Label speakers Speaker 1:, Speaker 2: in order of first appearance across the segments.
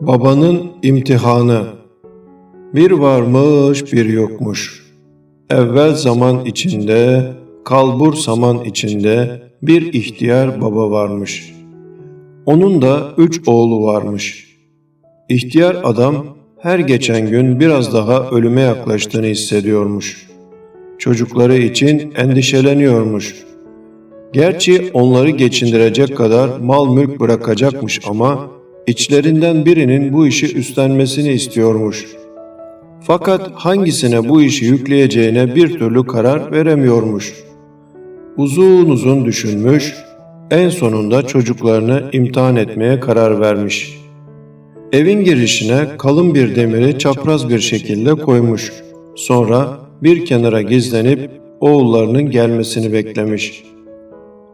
Speaker 1: Babanın imtihanı Bir varmış bir yokmuş. Evvel zaman içinde, kalbur saman içinde bir ihtiyar baba varmış. Onun da üç oğlu varmış. İhtiyar adam her geçen gün biraz daha ölüme yaklaştığını hissediyormuş. Çocukları için endişeleniyormuş. Gerçi onları geçindirecek kadar mal mülk bırakacakmış ama içlerinden birinin bu işi üstlenmesini istiyormuş. Fakat hangisine bu işi yükleyeceğine bir türlü karar veremiyormuş. Uzun uzun düşünmüş, en sonunda çocuklarını imtihan etmeye karar vermiş. Evin girişine kalın bir demiri çapraz bir şekilde koymuş. Sonra bir kenara gizlenip oğullarının gelmesini beklemiş.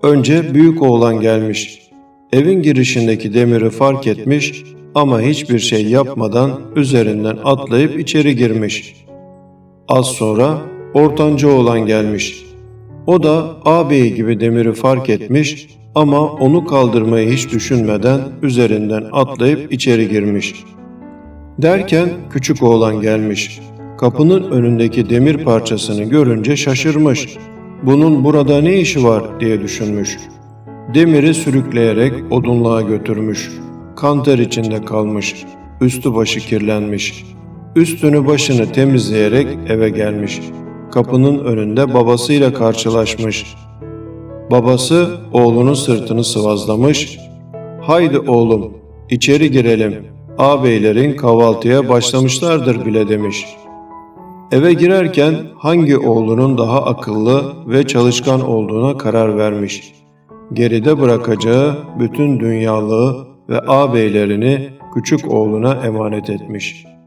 Speaker 1: Önce büyük oğlan gelmiş. Evin girişindeki demiri fark etmiş ama hiçbir şey yapmadan üzerinden atlayıp içeri girmiş. Az sonra ortanca oğlan gelmiş. O da ağabeyi gibi demiri fark etmiş ama onu kaldırmayı hiç düşünmeden üzerinden atlayıp içeri girmiş. Derken küçük oğlan gelmiş. Kapının önündeki demir parçasını görünce şaşırmış. Bunun burada ne işi var diye düşünmüş. Demiri sürükleyerek odunluğa götürmüş. Kanter içinde kalmış. Üstü başı kirlenmiş. Üstünü başını temizleyerek eve gelmiş. Kapının önünde babasıyla karşılaşmış. Babası oğlunun sırtını sıvazlamış. Haydi oğlum içeri girelim. Ağabeylerin kahvaltıya başlamışlardır bile demiş. Eve girerken hangi oğlunun daha akıllı ve çalışkan olduğuna karar vermiş. Geride bırakacağı bütün dünyalığı ve ağabeylerini küçük oğluna emanet etmiş.''